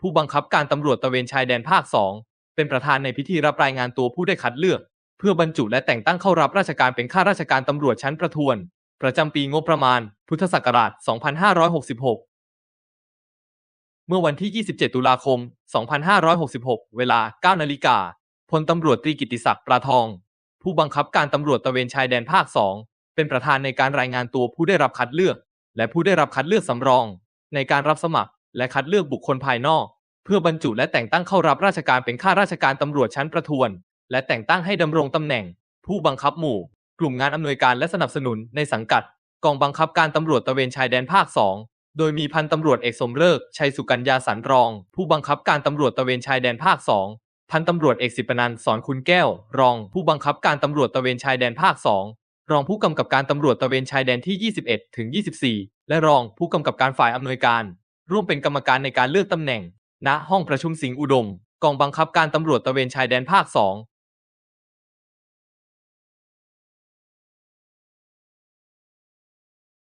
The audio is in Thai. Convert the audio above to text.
ผู้บังคับการตำรวจตะเวนชายแดนภาค 2 เป็นประธานในพิธีรับรายงานตัวผู้ได้คัดเลือก เพื่อบรรจุและแต่งตั้งเข้ารับราชการเป็นข้าราชการตำรวจชั้นประทวน ประจำปีงบประมาณ พุทธศักราช 2566 เมื่อวันที่ 27 ตุลาคม 2566 เวลา 9 นาฬิกาพลตำรวจตรีกิติศักดิ์ปลาทอง ผู้บังคับการตำรวจตะเวนชายแดนภาค 2 เป็นประธานในการรายงานตัวผู้ได้รับคัดเลือก และผู้ได้รับคัดเลือกสำรอง ในการรับสมัคร และคัดเลือกบุคคลภายนอก เพื่อบรรจุและแต่งตั้งเข้ารับราชการเป็นข้าราชการตำรวจชั้นประทวน และแต่งตั้งให้ดำรงตำแหน่ง ผู้บังคับหมู่ กลุ่มงานอำนวยการและสนับสนุนในสังกัด กองบังคับการตำรวจตะเวนชายแดนภาค 2 โดยมีพันตำรวจเอกสมเลิกชัยสุกัญญาสันรอง ผู้บังคับการตำรวจตะเวนชายแดนภาค 2 พันตำรวจเอกสิปนันสอนคุณแก้ว รอง ผู้บังคับการตำรวจตะเวนชายแดนภาค 2รองผู้กำกับการตำรวจตะเวนชายแดนที่ 21 ถึง 24 และรองผู้กำกับการฝ่ายอำนวยการ ร่วมเป็นกรรมการในการเลือกตำแหน่ง ณ ห้องประชุมสิงห์อุดม กองบังคับการตำรวจตระเวนชายแดนภาค